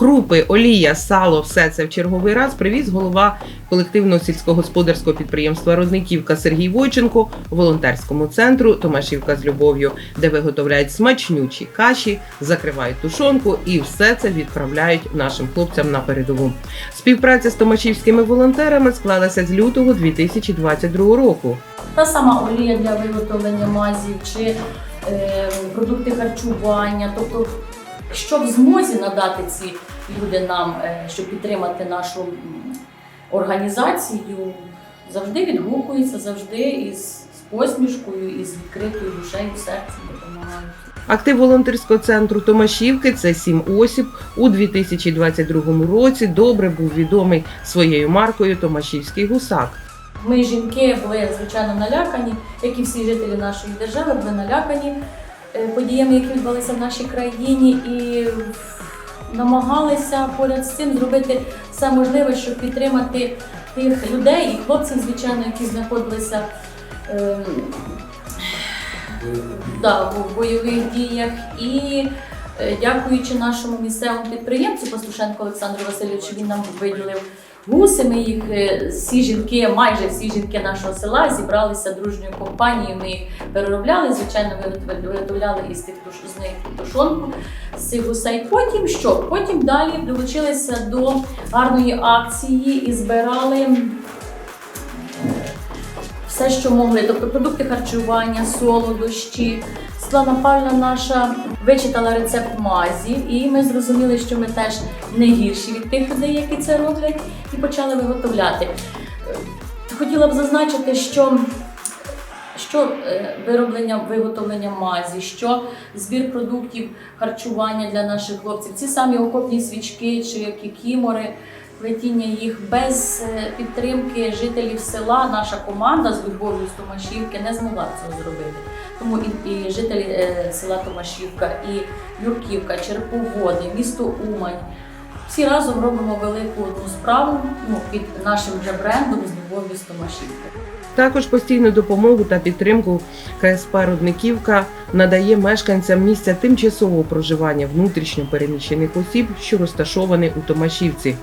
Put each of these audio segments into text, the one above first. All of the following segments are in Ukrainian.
Крупи, олія, сало, все це в черговий раз привіз голова колективного сільськогосподарського підприємства Родниківка Сергій Войченко волонтерському центру Томашівка з любов'ю, де виготовляють смачнючі каші, закривають тушонку і все це відправляють нашим хлопцям на передову. Співпраця з томашівськими волонтерами склалася з лютого 2022 року. Та сама олія для виготовлення мазів чи е, продукти харчування. Тобто, що в змозі надати ці люди нам, е, щоб підтримати нашу організацію, завжди відгукуються, завжди із, посмішкою, із відкритою душею, серцем допомагають. Актив волонтерського центру Томашівки це сім осіб. У 2022 році добре був відомий своєю маркою Томашівський гусак. Ми, жінки, були звичайно налякані, як і всі жителі нашої держави, були налякані подіями, які відбулися в нашій країні, і намагалися поряд з цим зробити все можливе, щоб підтримати тих людей і хлопців, звичайно, які знаходилися. ем, Да, в бойових діях і е, дякуючи нашому місцевому підприємцю Пастушенко Олександру Васильовичу, він нам виділив гуси. Ми їх е, всі жінки, майже всі жінки нашого села зібралися дружньою компанією. Ми їх переробляли. Звичайно, виготовляли- із тих з них тушонку з цих гусей. Потім що? Потім далі долучилися до гарної акції і збирали все, що могли, тобто продукти харчування, солодощі. Світлана Павлівна наша вичитала рецепт мазі, і ми зрозуміли, що ми теж не гірші від тих людей, які це роблять, і почали виготовляти. Хотіла б зазначити, що що е, вироблення, виготовлення мазі, що збір продуктів харчування для наших хлопців, ці самі окопні свічки чи кікімори, плетіння їх без е, підтримки жителів села, наша команда з любов'ю з Томашівки не змогла цього зробити. Тому і, і жителі е, села Томашівка, і Юрківка, Черповоди, місто Умань. Всі разом робимо велику одну справу ну, під нашим вже брендом з любов'ю з Томашівки. Також постійну допомогу та підтримку КСП Рудниківка надає мешканцям місця тимчасового проживання внутрішньо переміщених осіб, що розташовані у Томашівці.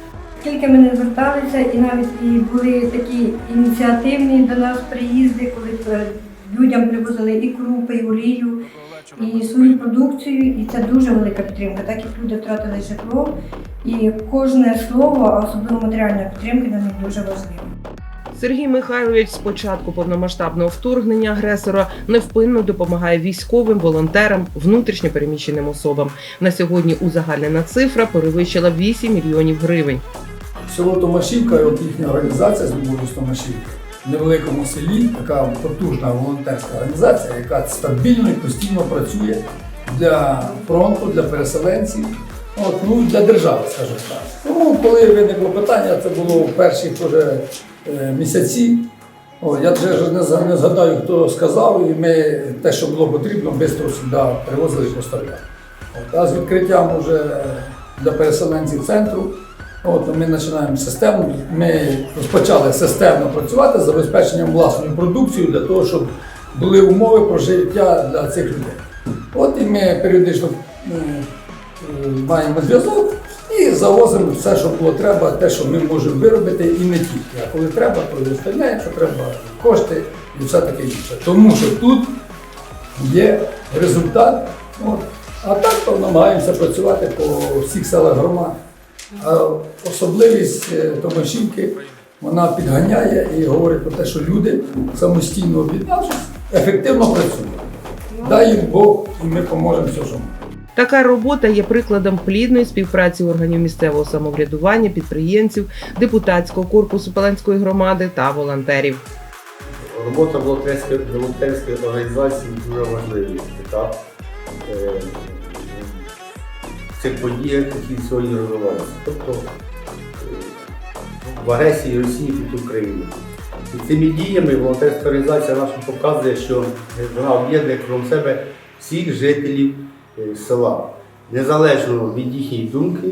Скільки ми не зверталися, і навіть і були такі ініціативні до нас приїзди, коли е, людям привозили і крупи, і олію, і свою продукцію, і це дуже велика підтримка, так як люди втратили житло. І кожне слово, а особливо матеріальна підтримка для них дуже важлива. Сергій Михайлович з початку повномасштабного вторгнення агресора невпинно допомагає військовим, волонтерам, внутрішньо переміщеним особам. На сьогодні узагальнена цифра перевищила 8 мільйонів гривень. Село Томашівка от їхня організація з любов'ю з Томашівки в невеликому селі, така потужна волонтерська організація, яка стабільно і постійно працює для фронту, для переселенців, от, ну, для держави, скажімо так. Тому, коли виникло питання, це було в перші вже е, місяці. О, я вже не згадаю, хто сказав, і ми те, що було потрібно, швидко сюди привозили і поставляли. От, а з відкриттям уже для переселенців центру, от, ми починаємо системно. Ми розпочали системно працювати з забезпеченням власною продукцією для того, щоб були умови прожиття для цих людей. От і ми періодично е, е, маємо зв'язок і завозимо все, що було треба, те, що ми можемо виробити, і не тільки. А коли треба, то остальне, треба кошти і все таке інше. Тому що тут є результат. От. А так то намагаємося працювати по всіх селах громад. А особливість е, Томашівки, вона підганяє і говорить про те, що люди самостійно об'єднавшись, ефективно працюють. Дай їм Бог, і ми поможемо все. Така робота є прикладом плідної співпраці органів місцевого самоврядування, підприємців, депутатського корпусу Паланської громади та волонтерів. Робота волонтерської, волонтерської організації дуже важливий етап цих подіях, які сьогодні розвиваються. Тобто е, в агресії Росії проти України. І цими діями волонтерська організація наша показує, що вона об'єднує кругом себе всіх жителів е, села, незалежно від їхньої думки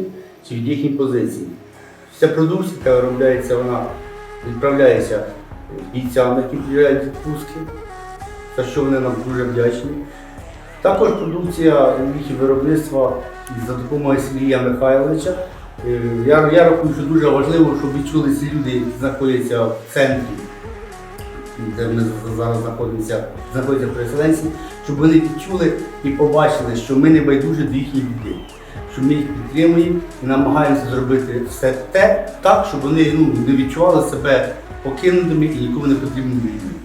чи від їхньої позиції. Вся продукція, виробляється, вона відправляється бійцям, які приїжджають в відпустки. за що вони нам дуже вдячні. Також продукція їх виробництва за допомогою Сергія Михайловича. Е, Я, я рахую, що дуже важливо, щоб відчули ці люди, які знаходяться в центрі, де ми зараз знаходимося, знаходяться переселенці, щоб вони відчули і побачили, що ми не байдужі до їхніх людей, що ми їх підтримуємо і намагаємося зробити все те так, щоб вони ну, не відчували себе покинутими і нікому не потрібними людьми.